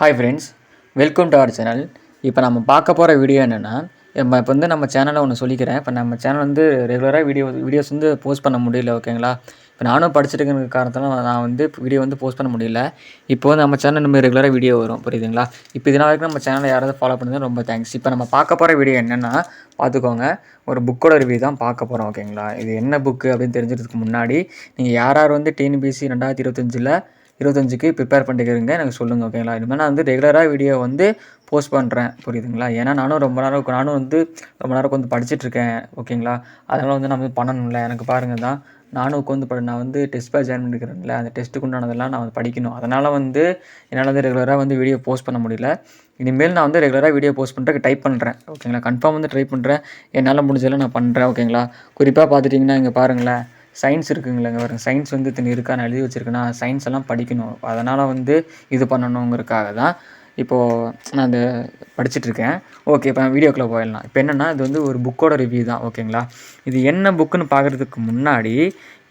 Hi friends welcome to our channel இப்போ நம்ம பார்க்க போகிற வீடியோ என்னென்னா நம்ம இப்போ வந்து நம்ம சேனலில் ஒன்று சொல்லிக்கிறேன். இப்போ நம்ம சேனல் வந்து ரெகுலராக வீடியோ வீடியோஸ் வந்து போஸ்ட் பண்ண முடியல ஓகேங்களா இப்போ நானும் படிச்சுட்டு இருக்கிற நான் வந்து வீடியோ வந்து போஸ்ட் பண்ண முடியல. இப்போ வந்து நம்ம சேனல் நம்ம ரெகுலராக வீடியோ வரும் புரியுதுங்களா? இப்போ இதனால் வரைக்கும் நம்ம சேனலை யாராவது ஃபாலோ பண்ணுறது ரொம்ப தேங்க்ஸ் இப்போ நம்ம பார்க்க போகிற வீடியோ என்னென்னா பார்த்துக்கோங்க. ஒரு புக்கோட ரிவ்யூ தான் பார்க்க போகிறோம் ஓகேங்களா இது என்ன புக்கு அப்படின்னு தெரிஞ்சதுக்கு முன்னாடி நீங்கள் யார் யார் வந்து டிஎன்பிஎஸ்சி ரெண்டாயிரத்தி இருபத்தஞ்சில் இருபத்தஞ்சுக்கு ப்ரிப்பேர் பண்ணிக்கிறீங்க எனக்கு சொல்லுங்கள் ஓகேங்களா இனிமேல் நான் வந்து ரெகுலராக வீடியோ வந்து போஸ்ட் பண்ணுறேன் புரியுதுங்களா? ஏன்னா நானும் ரொம்ப நேரம் நானும் வந்து ரொம்ப நேரம் உட்காந்து படிச்சுட்ருக்கேன் ஓகேங்களா அதனால் வந்து நான் வந்து பண்ணணும்ல எனக்கு பாருங்கள் தான். நானும் உட்காந்து ப நான் வந்து டெஸ்ட் பேர் ஜாயின் பண்ணிக்கிறேன்ல அந்த டெஸ்ட்டுக்கு உண்டானதெல்லாம் நான் வந்து படிக்கணும். அதனால் வந்து என்னால் வந்து ரெகுலராக வந்து வீடியோ போஸ்ட் பண்ண முடியல. இனிமேல் நான் வந்து ரெகுலராக வீடியோ போஸ்ட் பண்ணுறதுக்கு டைப் பண்ணுறேன் ஓகேங்களா கன்ஃபார்ம் வந்து ட்ரை பண்ணுறேன் என்னால் முடிஞ்சதெல்லாம் நான் பண்ணுறேன் ஓகேங்களா குறிப்பாக பார்த்துட்டிங்கன்னா இங்கே பாருங்களேன். சயின்ஸ் இருக்குங்களா இங்கே பாருங்க சயின்ஸ் வந்து இத்தனை இருக்கா நான் எழுதி வச்சிருக்கேன்னா சயின்ஸ் எல்லாம் படிக்கணும். அதனால் வந்து இது பண்ணணுங்கிறதுக்காக தான் இப்போது நான் அந்த படிச்சிட்ருக்கேன். ஓகே இப்போ வீடியோக்குள்ளே போயிடலாம். இப்போ என்னென்னா இது வந்து ஒரு புக்கோட ரிவ்யூ தான் ஓகேங்களா இது என்ன புக்குன்னு பார்க்குறதுக்கு முன்னாடி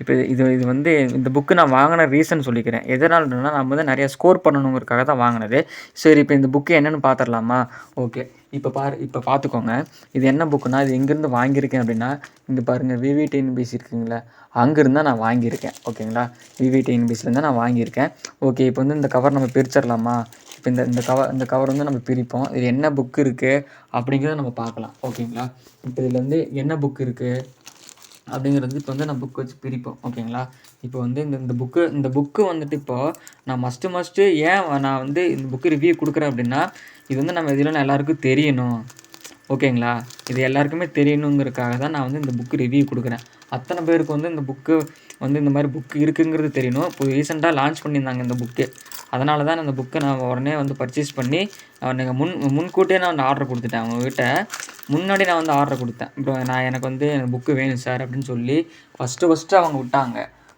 இப்போ இது இது வந்து இந்த புக்கு நான் வாங்கின ரீசன் சொல்லிக்கிறேன். எதனாலன்னா நான் வந்து நிறைய ஸ்கோர் பண்ணணுங்கிறதுக்காக தான் வாங்கினது. சரி இப்போ இந்த புக்கு என்னென்னு பார்த்துடலாமா ஓகே இப்போ பாரு இப்போ பார்த்துக்கோங்க. இது என்ன புக்குனா இது எங்கேருந்து வாங்கியிருக்கேன் அப்படின்னா இங்கே பாருங்கள் விவி டிஎன்பிசி இருக்குங்களா அங்கேருந்து தான் நான் வாங்கியிருக்கேன் ஓகேங்களா விவி டிஎன்பிசிலேருந்து தான் நான் வாங்கியிருக்கேன். ஓகே இப்போ வந்து இந்த கவர் நம்ம பிரிச்சிடலாமா? இப்போ இந்த இந்த கவர் இந்த கவர் வந்து நம்ம பிரிப்போம். இது என்ன புக்கு இருக்குது அப்படிங்கிறத நம்ம பார்க்கலாம். ஓகேங்களா இப்போ இதில் வந்து என்ன புக்கு இருக்குது அப்படிங்கிறது இப்போ வந்து நான் புக் வச்சு பிரிப்போம். ஓகேங்களா இப்போ வந்து இந்த இந்த புக்கு இந்த புக்கு வந்துட்டு இப்போது நான் மஸ்ட்டு மஸ்ட்டு ஏன் நான் வந்து இந்த புக்கு ரிவ்யூ கொடுக்குறேன் அப்படின்னா இது வந்து நம்ம இதில் எல்லாருக்கும் தெரியணும். ஓகேங்களா இது எல்லாருக்குமே தெரியணுங்கிறதுக்காக தான் நான் வந்து இந்த புக்கு ரிவ்யூ கொடுக்குறேன். அத்தனை பேருக்கு வந்து இந்த புக்கு வந்து இந்த மாதிரி புக்கு இருக்குங்கிறது தெரியணும். இப்போ ரீசெண்டாக லான்ச் பண்ணியிருந்தாங்க இந்த புக்கு அதனால தான் அந்த புக்கை நான் உடனே வந்து பர்ச்சேஸ் பண்ணி நீங்கள் முன் முன்கூட்டியே நான் வந்து ஆர்டர் கொடுத்துட்டேன் அவங்கக்கிட்ட முன்னாடி நான் வந்து ஆர்டர் கொடுத்தேன். இப்போ நான் எனக்கு வந்து எனக்கு புக்கு வேணும் சார் அப்படின்னு சொல்லி ஃபஸ்ட்டு ஃபஸ்ட்டு அவங்க விட்டாங்க.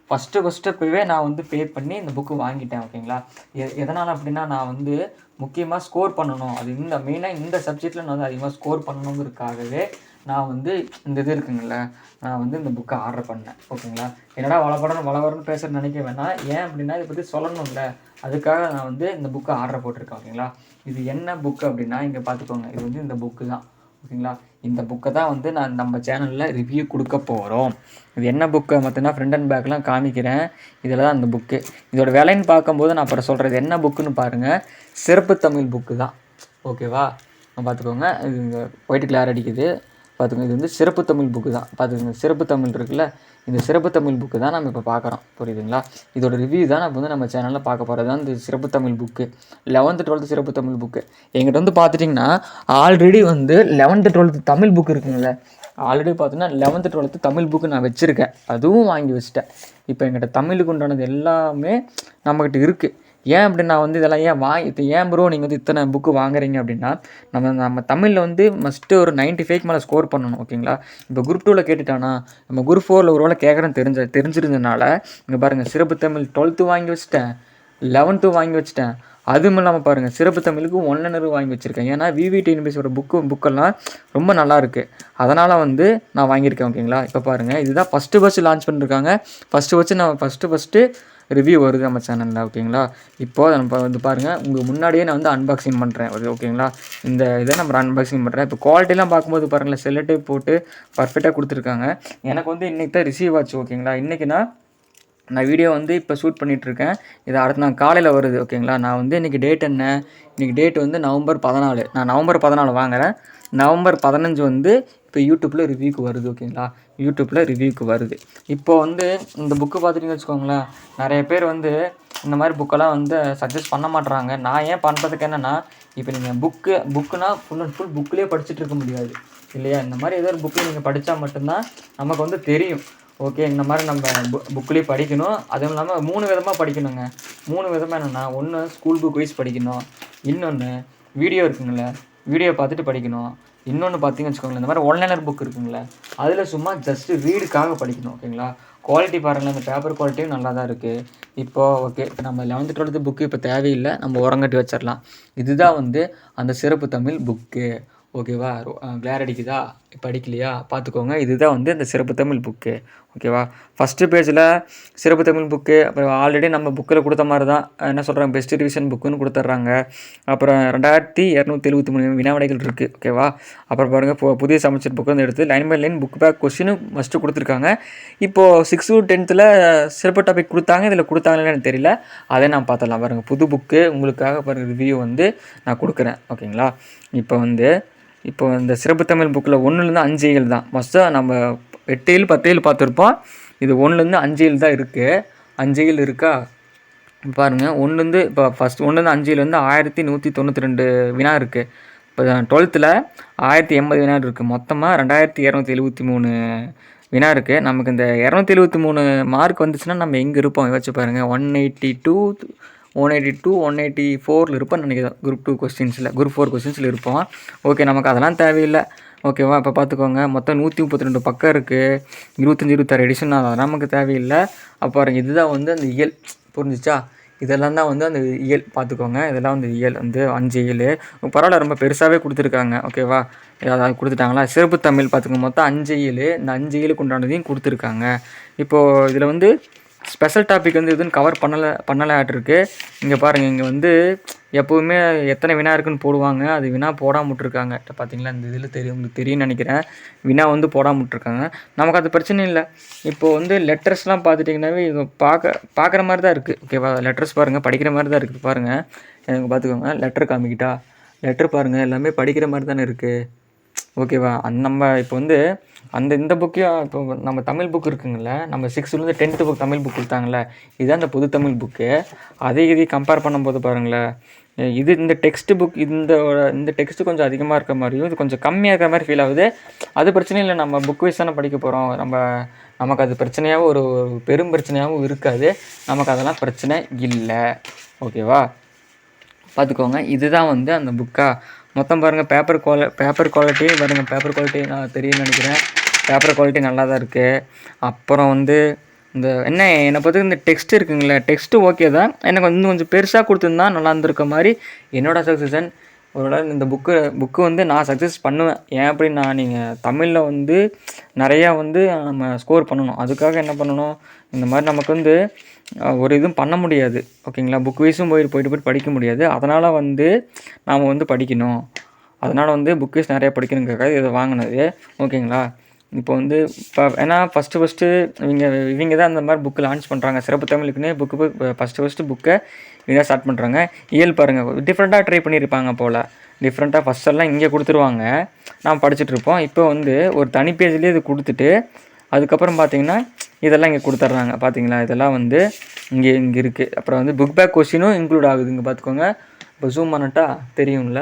ஃபஸ்ட்டு ஃபஸ்ட்டு இப்போவே நான் வந்து பே பண்ணி இந்த புக்கு வாங்கிட்டேன் ஓகேங்களா எ எதனால் அப்படின்னா நான் வந்து முக்கியமாக ஸ்கோர் பண்ணணும். அது இந்த மெயினாக இந்த சப்ஜெக்டில் நான் வந்து அதிகமாக ஸ்கோர் பண்ணணுங்கிறதுக்காகவே நான் வந்து இந்த இது இருக்குங்கள நான் வந்து இந்த புக்கை ஆர்டர் பண்ணேன் ஓகேங்களா என்னடா வளபடணும் வளவரணும் பேசுகிற நினைக்க வேணாம். ஏன் அப்படின்னா இதை பற்றி சொல்லணும்ல. அதுக்காக நான் வந்து இந்த புக்கை ஆர்டர் போட்டிருக்கேன் ஓகேங்களா இது என்ன புக்கு அப்படின்னா இங்கே பார்த்துக்கோங்க இது வந்து இந்த புக்கு தான் ஓகேங்களா இந்த புக்கை தான் வந்து நான் நம்ம சேனலில் ரிவ்யூ கொடுக்க போகிறோம் இது என்ன புக்கு மற்றனா ஃப்ரண்ட் அண்ட் பேக்லாம் காமிக்கிறேன். இதில் தான் அந்த புக்கு இதோட விலைன்னு பார்க்கும்போது நான் அப்புறம் சொல்கிறது என்ன புக்குன்னு பாருங்கள் சிறப்பு தமிழ் புக்கு தான் ஓகேவா பார்த்துக்கோங்க இது இங்கே ஒயிட் கிளார் அடிக்குது. பார்த்துங்க இது வந்து சிறப்பு தமிழ் புக்கு தான். பார்த்துங்க சிறப்பு தமிழ் இருக்குல்ல இந்த சிறப்பு தமிழ் புக்கு தான் நம்ம இப்போ பார்க்குறோம் புரியுதுங்களா? இதோட ரிவ்யூ தான் நம்ம வந்து நம்ம சேனலில் பார்க்க போகிறது தான் இந்த சிறப்பு தமிழ் புக்கு லெவன்த்து டுவெல்த்து சிறப்பு தமிழ் புக்கு எங்கிட்ட வந்து பார்த்துட்டிங்கன்னா ஆல்ரெடி வந்து லெவன்த்து டுவெல்த்து தமிழ் புக்கு இருக்குங்களே ஆல்ரெடி பார்த்தோன்னா லெவன்த்து டுவெல்த்து தமிழ் புக்கு நான் வச்சுருக்கேன். அதுவும் வாங்கி வச்சுட்டேன். இப்போ எங்கிட்ட தமிழுக்கு உண்டானது எல்லாமே நம்மக்கிட்ட இருக்குது ஏன் அப்படி நான் வந்து இதெல்லாம் ஏன் வாங்கி ஏன் ப்ரோ நீங்கள் வந்து இத்தனை புக்கு வாங்குறீங்க அப்படின்னா நம்ம நம்ம தமிழில் வந்து மஸ்ட்டு ஒரு நைன்ட்டி ஃபைவ் மேலே ஸ்கோர் பண்ணணும் ஓகேங்களா இப்போ குரூப் டூவில் கேட்டுட்டானா நம்ம குரூப் ஃபோரில் ஒரு வேளை கேட்குறேன்னு தெரிஞ்ச தெரிஞ்சிருந்தனால இங்கே பாருங்கள் சிறப்பு தமிழ் டுவெல்த்து வாங்கி வச்சுட்டேன் லெவன்த்து வாங்கி வச்சுட்டேன். அதுவும் இல்லாமல் பாருங்கள் சிறப்பு தமிழுக்கு ஒன்லனரு வாங்கி வச்சுருக்கேன். ஏன்னா விவிடி யூனிவர்சிட்டியோட புக்கு புக்கெல்லாம் ரொம்ப நல்லா இருக்குது அதனால் வந்து நான் வாங்கியிருக்கேன் ஓகேங்களா இப்போ பாருங்கள் இதுதான் ஃபஸ்ட்டு ஃபஸ்ட்டு லான்ச் பண்ணியிருக்காங்க ஃபஸ்ட்டு ஃபஸ்ட்டு நான் ஃபஸ்ட்டு ஃபஸ்ட்டு ரிவ்யூ வருது நம்ம சேனலில் ஓகேங்களா இப்போது நம்ம வந்து பாருங்கள் உங்களுக்கு முன்னாடியே நான் வந்து அன்பாக்சிங் பண்ணுறேன் ஒரு ஓகேங்களா இந்த இதை நம்ம அன்பாக்சிங் பண்ணுறேன் இப்போ குவாலிட்டிலாம் பார்க்கும்போது பாருங்களேன் செல்லட்டே போட்டு பர்ஃபெக்டாக கொடுத்துருக்காங்க. எனக்கு வந்து இன்றைக்கி தான் ரிசீவ் ஆச்சு ஓகேங்களா இன்றைக்கினா நான் வீடியோ வந்து இப்போ ஷூட் பண்ணிகிட்ருக்கேன் இது அடுத்த நாள் காலையில் வருது ஓகேங்களா நான் வந்து இன்றைக்கி டேட் என்ன? இன்றைக்கி டேட் வந்து நவம்பர் பதினாலு. நான் நவம்பர் பதினாலு வாங்குகிறேன் நவம்பர் பதினஞ்சு வந்து இப்போ யூடியூப்பில் ரிவ்யூக்கு வருது ஓகேங்களா யூடியூப்பில் ரிவ்யூக்கு வருது. இப்போ வந்து இந்த புக்கு பார்த்துட்டிங்கன்னு வச்சுக்கோங்களேன் நிறைய பேர் வந்து இந்த மாதிரி புக்கெல்லாம் வந்து சஜஸ்ட் பண்ண மாட்டுறாங்க நான் ஏன் பண்ணுறதுக்கு என்னென்னா இப்போ நீங்கள் புக்கு புக்குனா ஃபுல் அண்ட் ஃபுல் புக்கிலே படிச்சுட்டு இருக்க முடியாது. இல்லையா? இந்த மாதிரி ஏதோ ஒரு புக்கில் நீங்கள் படித்தா மட்டும்தான் நமக்கு வந்து தெரியும். ஓகே இந்த மாதிரி நம்ம பு புக்லேயே படிக்கணும். அதுவும் இல்லாமல் மூணு விதமாக படிக்கணுங்க. மூணு விதமாக என்னென்னா ஒன்று ஸ்கூல் புக் வைஸ் படிக்கணும். இன்னொன்று வீடியோ இருக்குங்களே வீடியோ பார்த்துட்டு படிக்கணும். இன்னொன்று பார்த்தீங்கன்னு வச்சுக்கோங்களேன் இந்த மாதிரி ஒன்லைனர் புக் இருக்குங்களே அதில் சும்மா ஜஸ்ட்டு ரீடுக்காக படிக்கணும் ஓகேங்களா? குவாலிட்டி பாருங்கள் அந்த பேப்பர் குவாலிட்டியும் நல்லா தான் இருக்குது இப்போது ஓகே இப்போ நம்ம லெவன்த்து டுவெல்த்து புக்கு இப்போ தேவையில்லை நம்ம உரங்கட்டி வச்சிடலாம். இதுதான் வந்து அந்த சிறப்பு தமிழ் புக்கு ஓகேவா? கிளேர் அடிக்குதா? இப்போ அடிக்கலையா பார்த்துக்கோங்க இதுதான் வந்து அந்த சிறப்பு தமிழ் புக்கு ஓகேவா? ஃபஸ்ட்டு பேஜில் சிறப்பு தமிழ் புக்கு அப்புறம் ஆல்ரெடி நம்ம புக்கில் கொடுத்த மாதிரி தான் என்ன சொல்கிறாங்க பெஸ்ட் ரிவிஷன் புக்குன்னு கொடுத்துட்றாங்க. அப்புறம் ரெண்டாயிரத்தி இரநூத்தி எழுபத்தி மூணு வினாவிடைகள் இருக்குது ஓகேவா? அப்புறம் பாருங்கள் இப்போ புதிய சமைச்சர் புக்கு வந்து எடுத்து line by line book back கொஸ்டினும் first கொடுத்துருக்காங்க. இப்போது சிக்ஸ் டு டென்த்தில் சிறப்பு டாபிக் கொடுத்தாங்க இதில் கொடுத்தாங்கன்னு எனக்கு தெரியல. அதை நான் பார்த்துடலாம். பாருங்கள் புது புக்கு உங்களுக்காக பாருங்கள் ரிவ்யூ வந்து நான் கொடுக்குறேன் ஓகேங்களா? இப்போ வந்து இப்போ இந்த சிறப்பு தமிழ் புக்கில் ஒன்றுலேருந்து அஞ்சு தான் மொஸ்ட்டாக நம்ம எட்டையில் பத்தையில் பார்த்துருப்போம். இது ஒன்றுலேருந்து அஞ்சையில் தான் இருக்குது அஞ்சையில் இருக்கா? பாருங்கள் ஒன்றுலேருந்து இப்போ ஃபஸ்ட் ஒன்றுலேருந்து அஞ்சுலேருந்து ஆயிரத்தி நூற்றி தொண்ணூற்றி ரெண்டு வினா இருக்குது இப்போ டுவெல்த்தில் ஆயிரத்தி எண்பது வினா இருக்குது மொத்தமாக ரெண்டாயிரத்தி இரநூத்தி எழுபத்தி மூணு வினா இருக்குது நமக்கு இந்த இரநூத்தி எழுபத்தி மூணு மார்க் வந்துச்சுன்னா நம்ம எங்கே இருப்போம்? யோசிச்சு பாருங்கள் one eighty two one eighty two one eighty ஃபோரில் இருப்பேன் நினைக்கிறேன் குரூப் டூ கொஸ்டின்ஸில் குரூப் ஃபோர் கொஸ்டின்ஸில் இருப்போம். ஓகே நமக்கு அதெல்லாம் தேவையில்லை. ஓகேவா இப்போ பார்த்துக்கோங்க மொத்தம் நூற்றி முப்பத்தி ரெண்டு பக்கம் இருக்குது இருபத்தஞ்சி இருபத்தாறு எடிஷன் அதெல்லாம் நமக்கு தேவையில்லை. அப்புறம் இதுதான் வந்து அந்த இயல். புரிஞ்சிச்சா? இதெல்லாம் தான் வந்து அந்த இயல். பார்த்துக்கோங்க இதெல்லாம் வந்து இயல். வந்து அஞ்சு இயல். பரவாயில்ல ரொம்ப பெருசாகவே கொடுத்துருக்காங்க. ஓகேவா அதாவது கொடுத்துட்டாங்களா? சிறப்பு தமிழ் பார்த்துக்கோங்க மொத்தம் அஞ்சு இயல். இந்த அஞ்சு இயலுக்கு உண்டானதையும் கொடுத்துருக்காங்க. இப்போது இதில் வந்து ஸ்பெஷல் டாபிக் வந்து எதுவும் கவர் பண்ணலை ஆட்ருக்கு இங்கே பாருங்கள் இங்கே வந்து எப்போவுமே எத்தனை வினா இருக்குன்னு போடுவாங்க. அது வினா போடாமல் விட்ருக்காங்க பார்த்தீங்களா இந்த இதில் தெரியும் உங்களுக்கு தெரியும்னு நினைக்கிறேன். வினா வந்து போடாமல் விட்ருக்காங்க நமக்கு அது பிரச்சனை இல்லை. இப்போ வந்து லெட்டர்ஸ்லாம் பார்த்துட்டிங்கன்னாவே இது பார்க்க பார்க்குற மாதிரி தான் இருக்குது ஓகேவா லெட்டர்ஸ் பாருங்கள் படிக்கிற மாதிரி தான் இருக்குது பாருங்கள் எனக்கு பார்த்துக்கோங்க லெட்டர் காமிக்கிட்டா? லெட்டர் பாருங்கள் எல்லாமே படிக்கிற மாதிரி தானே இருக்குது ஓகேவா அந்த நம்ம இப்போ வந்து அந்த இந்த புக்கையும் இப்போ நம்ம தமிழ் புக் இருக்குங்கள்ல நம்ம சிக்ஸ்த்துலேருந்து டென்த்து புக் தமிழ் புக் கொடுத்தாங்கல்ல இதுதான் அந்த புது தமிழ் புக்கு அதை இதையும் கம்பேர் பண்ணும்போது பாருங்களேன் இது இந்த டெக்ஸ்ட் புக் இந்த இந்த டெக்ஸ்ட்டு கொஞ்சம் அதிகமாக இருக்க மாதிரியும் இது கொஞ்சம் கம்மியாக இருக்கிற மாதிரி ஃபீல் ஆகுது. அது பிரச்சனை இல்லை நம்ம புக் வைஸ் தானே படிக்க போகிறோம் நம்ம நமக்கு அது பிரச்சனையாகவும் ஒரு பெரும் பிரச்சனையாகவும் இருக்காது. நமக்கு அதெல்லாம் பிரச்சனை இல்லை. ஓகேவா பார்த்துக்கோங்க. இதுதான் வந்து அந்த புக்காக மொத்தம் பாருங்கள் பேப்பர் குவால பேப்பர் குவாலிட்டி பாருங்கள் பேப்பர் குவாலிட்டி நான் தெரியும்னு நினைக்கிறேன். பேப்பர் குவாலிட்டி நல்லா தான் இருக்குது அப்புறம் வந்து இந்த என்ன என்னை பார்த்து இந்த டெக்ஸ்ட் இருக்குங்களே டெக்ஸ்ட்டு ஓகே தான். எனக்கு இன்னும் கொஞ்சம் பெருசாக கொடுத்துருந்தா நல்லா இருந்திருக்க மாதிரி என்னோட சக்ஸஸன் ஒரு இந்த புக்கு புக்கு வந்து நான் சக்ஸஸ் பண்ணுவேன். ஏன் அப்படின்னா நீங்கள் தமிழில் வந்து நிறையா வந்து நம்ம ஸ்கோர் பண்ணணும். அதுக்காக என்ன பண்ணணும்? இந்த மாதிரி நமக்கு வந்து ஒரு இதுவும் பண்ண முடியாது. ஓகேங்களா? புக் வைஸும் போயிட்டு போயிட்டு போயிட்டு படிக்க முடியாது. அதனால் வந்து நாம் வந்து படிக்கணும். அதனால் வந்து புக் வைஸ் நிறையா படிக்கணுங்கிறக்காக இதை வாங்கினது. ஓகேங்களா? இப்போ வந்து இப்போ ஏன்னா ஃபஸ்ட்டு ஃபஸ்ட்டு இவங்க இவங்க தான் அந்த மாதிரி புக்கு லான்ச் பண்ணுறாங்க சிறப்பு தமிழுக்குன்னே புக்கு ஃபஸ்ட்டு ஃபஸ்ட்டு புக்கை இவங்க ஸ்டார்ட் பண்ணுறாங்க இயல் பாருங்கள் டிஃப்ரெண்ட்டாக ட்ரை பண்ணியிருப்பாங்க போல். டிஃப்ரெண்ட்டாக ஃபஸ்ட்டெல்லாம் இங்கே கொடுத்துருவாங்க. நாம் படிச்சுட்ருப்போம் இப்போ வந்து ஒரு தனி பேஜ்லேயே இது கொடுத்துட்டு அதுக்கப்புறம் பார்த்தீங்கன்னா இதெல்லாம் இங்கே கொடுத்துட்றாங்க பார்த்தீங்களா இதெல்லாம் வந்து இங்கே இங்கே இருக்குது அப்புறம் வந்து புக் பேக் கொஷினும் இன்க்ளூட் ஆகுது. இங்கே பார்த்துக்கோங்க இப்போ ஜூம் பண்ணட்டா தெரியும்ல?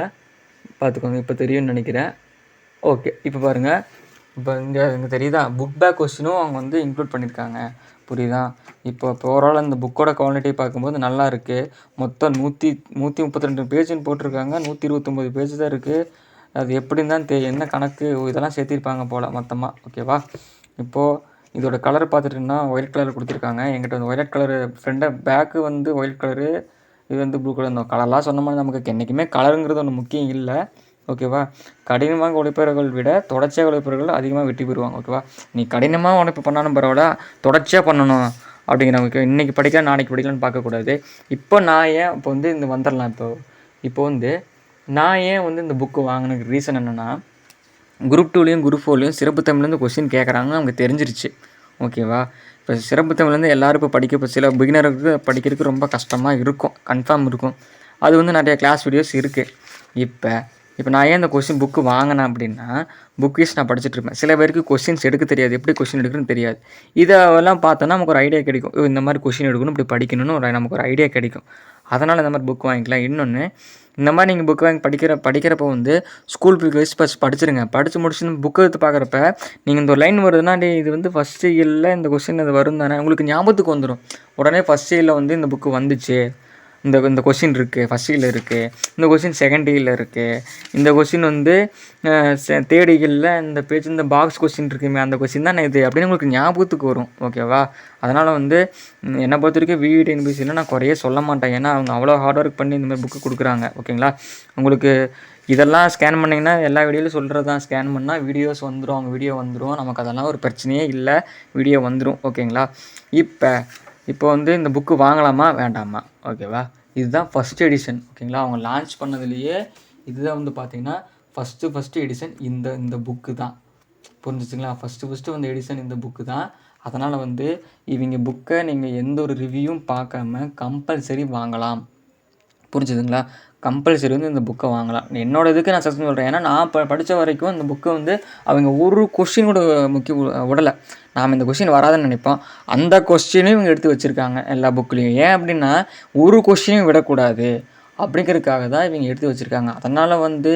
பார்த்துக்கோங்க இப்போ தெரியும்னு நினைக்கிறேன். ஓகே இப்போ பாருங்கள் இப்போ இங்கே இங்கே தெரியுதா? புக் பேக் கொஷினும் அவங்க வந்து இன்க்ளூட் பண்ணியிருக்காங்க புரியுதா? இப்போ இப்போ ஓவரால் அந்த புக்கோட குவாலிட்டி பார்க்கும்போது நல்லா இருக்குது மொத்தம் நூற்றி நூற்றி முப்பத்தி ரெண்டு பேஜுன்னு போட்டிருக்காங்க. நூற்றி இருபத்தொம்போது பேஜ் தான் இருக்குது அது எப்படின்னு தான் தெ என்ன கணக்கு? ஓ, இதெல்லாம் சேர்த்திருப்பாங்க போல் மொத்தமாக ஓகேவா இப்போது இதோட கலர் பார்த்துட்டிங்கன்னா ஒயிட் கலர் கொடுத்துருக்காங்க. என்கிட்ட வந்து ஒயிட் கலரு ஃப்ரெண்டை பேக்கு வந்து ஒயிட் கலரு இது வந்து ப்ளூ கலர் இந்த கலர்லாம் சொன்ன மாதிரி நமக்கு என்றைக்குமே கலருங்கிறது ஒன்று முக்கியம் இல்லை. ஓகேவா கடினமாக உழைப்பவர்கள் விட தொடர்ச்சியாக உழைப்பவர்கள் அதிகமாக வெற்றி பெறுவாங்க. ஓகேவா நீ கடினமாக உழைப்பு பண்ணாலும் பரவாயில்ல தொடர்ச்சியாக பண்ணணும் அப்படிங்கிறவங்க இன்றைக்கி படிக்கலாம் நாளைக்கு படிக்கலாம்னு பார்க்கக்கூடாது இப்போ நான் ஏன் இப்போ வந்து இந்த வந்துடலாம் இப்போ? இப்போ வந்து நான் ஏன் வந்து இந்த புக்கு வாங்கினதுக்கு ரீசன் என்னென்னா குரூப் டூலேயும் குரூப் ஃபோர்லேயும் சிறப்பு தமிழ்லேருந்து கொஸ்டின் கேட்குறாங்க அவங்க தெரிஞ்சிருச்சு. ஓகேவா இப்போ சிறப்பு தமிழ்லேருந்து எல்லோரும் இப்போ படிக்க இப்போ சில பிகினருக்கு படிக்கிறதுக்கு ரொம்ப கஷ்டமாக இருக்கும். கன்ஃபார்ம் இருக்கும். அது வந்து நிறைய கிளாஸ் வீடியோஸ் இருக்குது இப்போ இப்போ நான் ஏன் இந்த கொஸ்டின் புக்கு வாங்கினேன் அப்படின்னா புக் வீஸ் நான் படிச்சுட்ருப்பேன் சில பேருக்கு கொஸ்டின்ஸ் எடுக்க தெரியாது. எப்படி கொஸ்டின் எடுக்கணும்னு தெரியாது. இதெல்லாம் பார்த்தோன்னா நமக்கு ஒரு ஐடியா கிடைக்கும். இந்த மாதிரி கொஸ்டின் எடுக்கணும் இப்படி படிக்கணும்னு ஒரு நமக்கு ஒரு ஐடியா கிடைக்கும். அதனால் இந்த மாதிரி புக் வாங்கிக்கலாம். இன்னொன்று இந்த மாதிரி நீங்கள் புக் வாங்கி படிக்கிற படிக்கிறப்போ வந்து ஸ்கூல் புக் வைஸ் ஃபஸ்ட் படிச்சிருங்க. படித்து முடிச்சு புக் எடுத்து பார்க்குறப்ப நீங்கள் இந்த ஒரு லைன் வருதுன்னா இது வந்து ஃபஸ்ட் இயரில் இந்த கொஸ்டின் அது வரும் தானே உங்களுக்கு ஞாபகத்துக்கு வந்துடும் உடனே ஃபஸ்ட் இயரில் வந்து இந்த புக்கு வந்துச்சு. இந்த இந்த கொஷின் இருக்குது ஃபஸ்ட் இயரில் இருக்குது இந்த கொஷின் செகண்ட் இயரில் இருக்குது இந்த கொஷின் வந்து தேர்ட் இயரில் இந்த பேஜ் இந்த பாக்ஸ் கொஷின் இருக்குமே அந்த கொஷின் தான் இது அப்படின்னு உங்களுக்கு ஞாபகத்துக்கு வரும் ஓகேவா அதனால் வந்து என்னை பொறுத்த வரைக்கும் விவிடிஎன்பிசியில் நான் குறைய சொல்ல மாட்டேன். ஏன்னா அவங்க அவ்வளோ ஹார்ட் ஒர்க் பண்ணி இந்த மாதிரி புக்கு கொடுக்குறாங்க ஓகேங்களா உங்களுக்கு இதெல்லாம் ஸ்கேன் பண்ணிங்கன்னா எல்லா வீடியோலையும் சொல்கிறது தான் ஸ்கேன் பண்ணால் வீடியோஸ் வந்துடும் அவங்க வீடியோ வந்துடும் நமக்கு அதெல்லாம் ஒரு பிரச்சனையே இல்லை. வீடியோ வந்துடும் ஓகேங்களா இப்போ இப்போ வந்து இந்த புக்கு வாங்கலாமா? வேண்டாமா? ஓகேவா? இதுதான் ஃபஸ்ட் எடிஷன் ஓகேங்களா? அவங்க லான்ச் பண்ணதுலேயே இதுதான் வந்து பார்த்தீங்கன்னா ஃபஸ்ட்டு ஃபஸ்ட்டு எடிஷன் இந்த இந்த புக்கு தான். புரிஞ்சிச்சுங்களா? ஃபஸ்ட்டு ஃபஸ்ட்டு வந்த எடிஷன் இந்த புக்கு தான். அதனால் வந்து இவங்க புக்கை நீங்கள் எந்த ஒரு ரிவ்யூவும் பார்க்காம கம்பல்சரி வாங்கலாம். புரிஞ்சுதுங்களா? கம்பல்சரி வந்து இந்த புக்கை வாங்கலாம். என்னோட இதுக்கு நான் சஜஷன் சொல்கிறேன் ஏன்னா நான் ப படித்த வரைக்கும் இந்த புக்கை வந்து அவங்க ஒரு கொஷின் கூட முக்கிய விடலை. நாம் இந்த கொஷின் வராதுன்னு நினைப்போம். அந்த கொஸ்டினையும் இவங்க எடுத்து வச்சுருக்காங்க எல்லா புக்லேயும் ஏன் அப்படின்னா ஒரு கொஷினையும் விடக்கூடாது. அப்படிங்கிறதுக்காக தான் இவங்க எடுத்து வச்சுருக்காங்க. அதனால் வந்து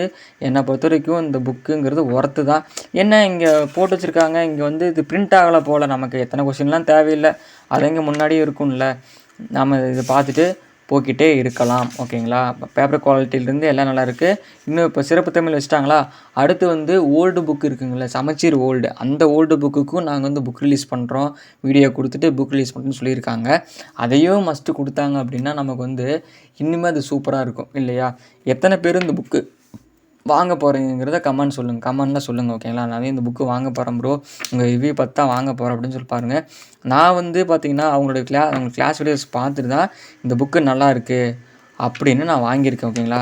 என்னை பொறுத்த வரைக்கும் இந்த புக்குங்கிறது ஒர்த்து தான். என்ன இங்கே போட்டு வச்சுருக்காங்க? இங்கே வந்து இது பிரிண்ட் ஆகலை போல். நமக்கு எத்தனை கொஷின்லாம் தேவையில்லை. அது எங்கே முன்னாடியே இருக்கும்ல. நாம் இதை பார்த்துட்டு போய்கிட்டே இருக்கலாம் ஓகேங்களா? பேப்பர் குவாலிட்டியிலேருந்து எல்லாம் நல்லா இருக்குது இன்னும் இப்போ சிறப்பு தமிழ் வச்சுட்டாங்களா? அடுத்து வந்து ஓல்டு புக் இருக்குங்களே சமச்சீர் ஓல்டு அந்த ஓல்டு புக்குக்கும் நாங்கள் வந்து புக் ரிலீஸ் பண்ணுறோம் வீடியோ கொடுத்துட்டு புக் ரிலீஸ் பண்ணுறோன்னு சொல்லியிருக்காங்க. அதையும் மஸ்ட்டு கொடுத்தாங்க அப்படின்னா நமக்கு வந்து இன்னுமே அது சூப்பராக இருக்கும் இல்லையா? எத்தனை பேர் இந்த புக்கு வாங்க போகிறீங்கிறத கமெண்ட் சொல்லுங்கள் கமெண்ட்டில் சொல்லுங்கள் ஓகேங்களா நான் இந்த புக்கு வாங்க போகிறேன் ப்ரோ உங்கள் ரிவ்யூ பார்த்தா வாங்க போகிறேன் அப்படின்னு சொல்லி பாருங்கள் நான் வந்து பார்த்தீங்கன்னா அவங்களோட கிளா அவங்க கிளாஸ் வீடியோஸ் பார்த்துட்டு தான் இந்த புக்கு நல்லா இருக்குது அப்படின்னு நான் வாங்கியிருக்கேன் ஓகேங்களா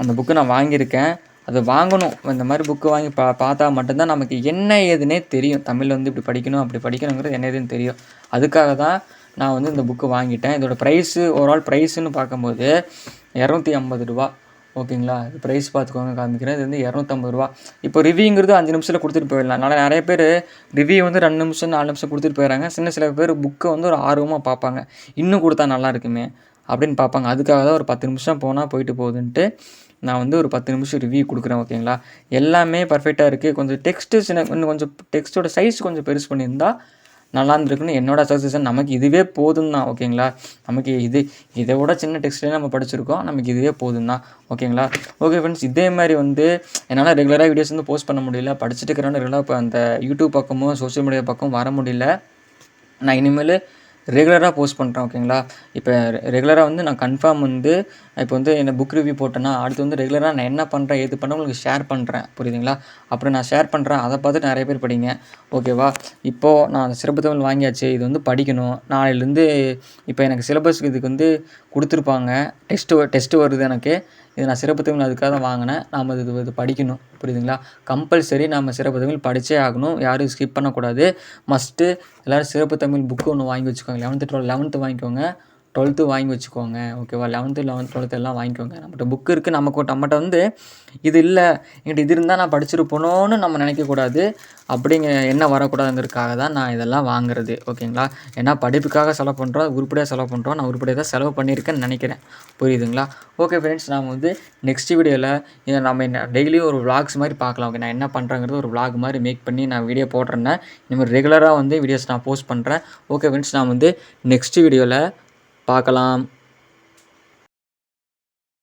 அந்த புக்கு நான் வாங்கியிருக்கேன். அதை வாங்கணும். இந்த மாதிரி புக்கு வாங்கி பா பார்த்தா மட்டும்தான் நமக்கு என்ன ஏதுன்னே தெரியும். தமிழ் வந்து இப்படி படிக்கணும் அப்படி படிக்கணுங்கிறது என்ன ஏதுன்னு தெரியும். அதுக்காக தான் நான் வந்து இந்த புக்கு வாங்கிட்டேன். இதோட ப்ரைஸு ஓவரால் ப்ரைஸுன்னு பார்க்கும்போது இரநூத்தி ஐம்பது ரூபா. ஓகேங்களா? இது ப்ரைஸ் பார்த்துக்கோங்க காமிக்கிறேன். இது வந்து இரநூத்தம்பது ரூபா. இப்போ ரிவ்யூங்கிறது அஞ்சு நிமிஷத்தில் கொடுத்துட்டு போயிடலாம். அதனால் நிறைய பேர் ரிவ்யூ வந்து ரெண்டு நிமிஷம் நாலு நிமிஷம் கொடுத்துட்டு போயிடறாங்க. சின்ன சில பேர் புக்கை வந்து ஒரு ஆர்வமாக பார்ப்பாங்க. இன்னும் கொடுத்தா நல்லா இருக்குமே அப்படின்னு பார்ப்பாங்க. அதுக்காக தான் ஒரு பத்து நிமிஷம் போனால் போயிட்டு போகுதுன்ட்டு நான் வந்து ஒரு பத்து நிமிஷம் ரிவ்யூ கொடுக்குறேன் ஓகேங்களா? எல்லாமே பர்ஃபெக்டாக இருக்குது கொஞ்சம் டெக்ஸ்ட்டு சின்ன இன்னும் கொஞ்சம் டெக்ஸ்ட்டோட சைஸ் கொஞ்சம் பெருசு பண்ணியிருந்தால் நல்லா இருந்திருக்குன்னு என்னோட சஜஷன் நமக்கு இதுவே போதும் தான் ஓகேங்களா நமக்கு இது இதை விட சின்ன டெக்ஸ்ட்லேயே நம்ம படிச்சிருக்கோம் நமக்கு இதுவே போதும் தான் ஓகேங்களா ஓகே ஃப்ரெண்ட்ஸ் இதே மாதிரி வந்து என்னால் ரெகுலராக வீடியோஸ் வந்து போஸ்ட் பண்ண முடியல. படிச்சுட்டு இருக்கிறான்னு ரெகுலராக இப்போ அந்த யூடியூப் பக்கமும் சோஷியல் மீடியா பக்கம் வர முடியல. நான் இனிமேல் ரெகுலராக போஸ்ட் பண்ணுறேன் ஓகேங்களா? இப்போ ரெகுலராக வந்து நான் கன்ஃபார்ம் வந்து இப்போ வந்து என்ன புக் ரிவ்யூ போட்டேன்னா அடுத்து வந்து ரெகுலராக நான் என்ன பண்ணுறேன் எது பண்ண உங்களுக்கு ஷேர் பண்ணுறேன் புரியுதுங்களா? அப்புறம் நான் ஷேர் பண்ணுறேன் அதை பார்த்துட்டு நிறைய பேர் படிங்க ஓகேவா? இப்போது நான் சிறப்பு தமிழ் வாங்கியாச்சு இது வந்து படிக்கணும். நாளையிலேருந்து இப்போ எனக்கு சிலபஸ் இதுக்கு வந்து கொடுத்துருப்பாங்க டெஸ்ட்டு டெஸ்ட்டு வருது எனக்கு. இது நான் சிறப்பு தமிழ் அதுக்காக தான் வாங்கினேன். நாம் இது இது படிக்கணும். புரியுதுங்களா? கம்பல்சரி நம்ம சிறப்பு தமிழ் படித்தே ஆகணும். யாரும் ஸ்கிப் பண்ணக்கூடாது. மஸ்ட்டு எல்லோரும் சிறப்பு தமிழ் புக்கு ஒன்று வாங்கி வச்சுக்கோங்க. லெவன்த்து டுவெல் லெவன்த்து வாங்கிக்கோங்க. டுவெல்த்து வாங்கி வச்சுக்கோங்க ஓகேவா லெவன்த்து லெவன்த் டுவெல்த்து எல்லாம் வாங்கிக்கோங்க. நம்மகிட்ட புக்கு இருக்குது நமக்கு நம்மகிட்ட வந்து இது இல்லை என்கிட்ட இது இருந்தால் நான் படிச்சிருப்போனோன்னு நம்ம நினைக்கக்கூடாது. அப்படிங்க என்ன வரக்கூடாதுங்கிறதுக்காக தான் நான் இதெல்லாம் வாங்குறது ஓகேங்களா? ஏன்னா படிப்புக்காக செலவு பண்ணுறோம் உருப்படியாக செலவு பண்ணுறோம் நான் உருப்படியாக தான் செலவு பண்ணியிருக்கேன்னு நினைக்கிறேன். புரியுதுங்களா? ஓகே ஃப்ரெண்ட்ஸ் நாம் வந்து நெக்ஸ்ட் வீடியோவில் நம்ம என்ன டெய்லியும் ஒரு விளாக்ஸ் மாதிரி பார்க்கலாம். ஓகே நான் என்ன பண்ணுறேங்கிறது ஒரு விளாக் மாதிரி மேக் பண்ணி நான் வீடியோ போடுறேன்னா இனிமேல் ரெகுலராக வந்து வீடியோஸ் நான் போஸ்ட் பண்ணுறேன் ஓகே ஃப்ரெண்ட்ஸ் நான் வந்து நெக்ஸ்ட் வீடியோவில் பார்க்கலாம்.